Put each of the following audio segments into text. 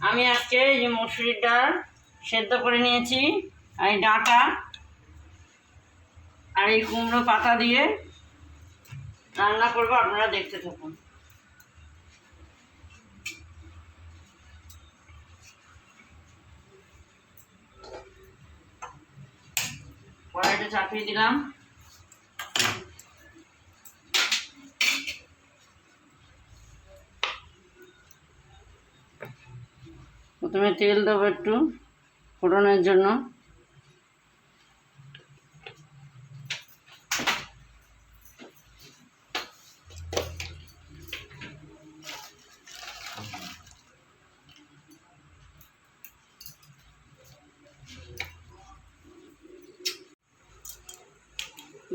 আমি আজকে এই যে মসুরির ডাল সেদ্ধ করে নিয়েছি, আর এই ডাঁটা, আর এই কুমড়ো পাতা দিয়ে রান্না করব, আপনারা দেখতে থাকুন। কড়াইটা চাপিয়ে দিলাম। প্রথমে তেল দেবো একটু ফোড়নের জন্য।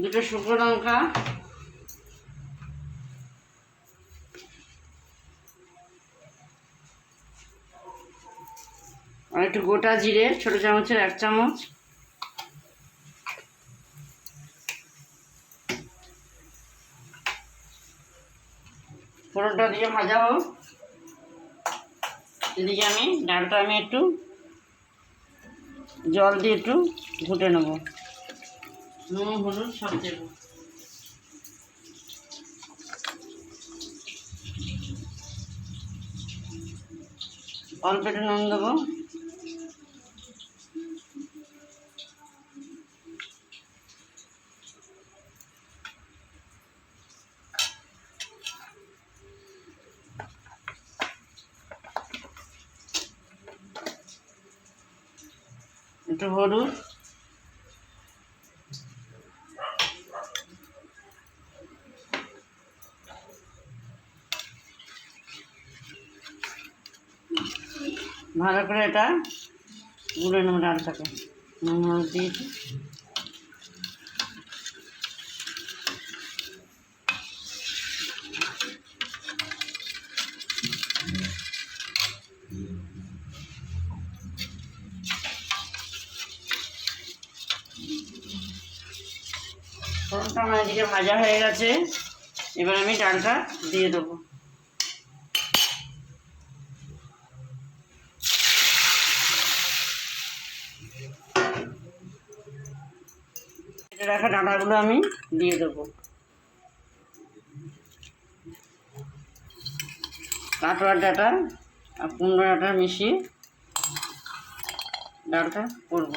দুটো শুকনো লঙ্কা আর একটু গোটা জিরে ছোটো চামচের এক চামচ। ফোড়নটা দিয়ে ভাজা হোক। এদিকে আমি ডালটা আমি একটু জল দিয়ে একটু ঘুটে নেব। নুন হলুদ সব দেবো। অল্প একটু নুন দেবো। একটু হলুদ ভালো করে এটা গুলে নেব ডালটাকে। নুন হলুদ দিয়েছি ফোড়নটা আমার এদিকে ভাজা হয়ে গেছে। এবার আমি ডালটা দিয়ে দেবো। রাখা ডাঁটাগুলো আমি দিয়ে দেবো। কাটোয়ার ডাঁটা আর কুমড়ো ডাঁটা মিশিয়ে ডালটা করব।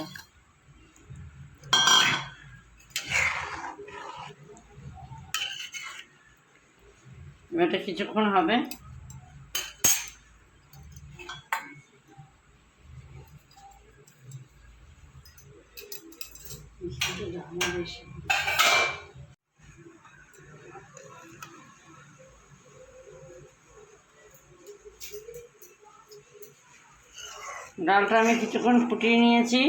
এটা কিছুক্ষণ হবে। ডালটা আমি কিছুক্ষণ ফুটিয়ে নিয়েছি।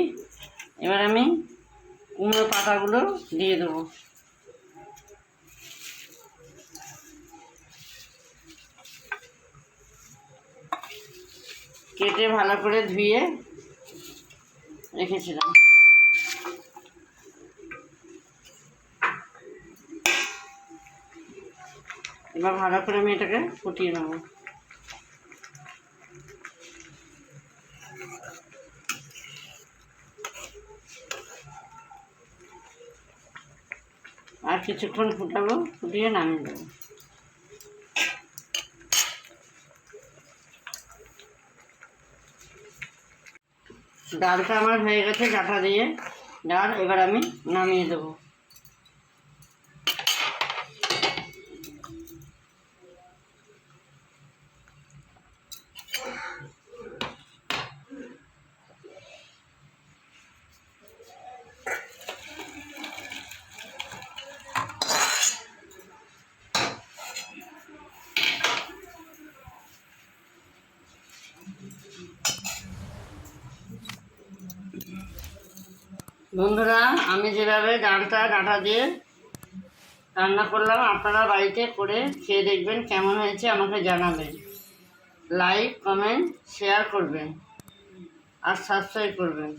এবার আমি কুমড়ো পাতাগুলো দিয়ে দেবো। কেটে ভালো করে ধুয়ে রেখেছিলাম। এবার ভালো করে আমি এটাকে ফুটিয়ে নেব। আর কিছুক্ষণ ফুটাবো, ফুটিয়ে নামিয়ে দেবো। ডালটা আমার হয়ে গেছে ডাটা দিয়ে। ডাল এবার আমি নামিয়ে দেবো। বন্ধুরা, আমি যেভাবে ডালটা ডাটা দিয়ে রান্না করলাম, আপনারা বাড়িতে করে খেয়ে দেখবেন কেমন হয়েছে, আমাকে জানাবেন। লাইক কমেন্ট শেয়ার করবেন আর সাবস্ক্রাইব করবেন।